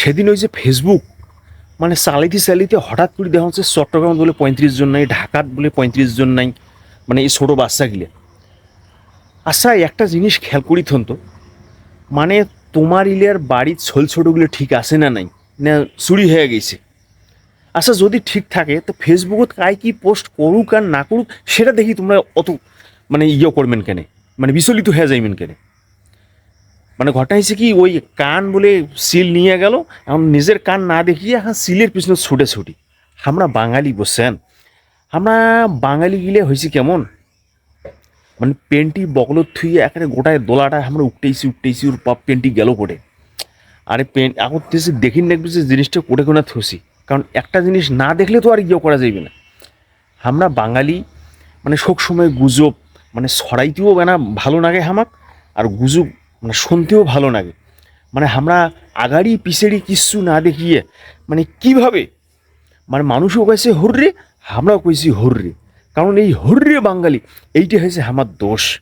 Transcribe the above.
সেদিন ওই যে ফেসবুক মানে চালাইতে চালাইতে হঠাৎ করে দেখা হচ্ছে চট্টগ্রাম বলে পঁয়ত্রিশ জন নাই ঢাকাত বলে পঁয়ত্রিশ জন নাই মানে এই ছোটো বাচ্চাগুলো। আচ্ছা একটা জিনিস খেয়াল করি তো মানে তোমার ইলিয়ার বাড়ির ছোল ছোটোগুলো ঠিক আছে না নাই? না, চুরি হয়ে গেছে। আচ্ছা যদি ঠিক থাকে, তো ফেসবুকত কাই কি পোস্ট করুক আর না করুক, সেটা দেখি তোমরা অত মানে ইয়ে করবেন কেন? মানে বিচলিত হয়ে যাইবেন কেন? মানে ঘটনা হয়েছে কি, ওই কান বলে সিল নিয়ে গেল, এখন নিজের কান না দেখিয়ে এখন সিলের পিছনে ছুটে ছুটি। আমরা বাঙালি বসছেন আমরা বাঙালি গিলে হয়েছি কেমন? মানে পেন্টি বগলত থুইয়ে একেবারে গোটায় দোলাটা আমরা উঠতেইছি উঠতেইছি, ওর পাপ পেন্টি গেল কোটে আরে পেন, এখন তেসে দেখিন দেখবি যে জিনিসটা কোটে কোনা থসি কারণ একটা জিনিস না দেখলে তো আর ইয়ে করা যাইবে না। আমরা বাঙালি মানে সব সময় গুজব মানে সরাইতেও না ভালো লাগে হামাক, আর গুজব মানে শুনতেও ভালো লাগে। মানে আমরা আগাড়ি পিছেড়ি কিচ্ছু না দেখিয়ে মানে কীভাবে? মানে মানুষও কইছে, হর্রে! আমরাও কইছি, হর্রে! কারণ এই হর্রে বাঙালি, এইটা হয়েছে আমার দোষ।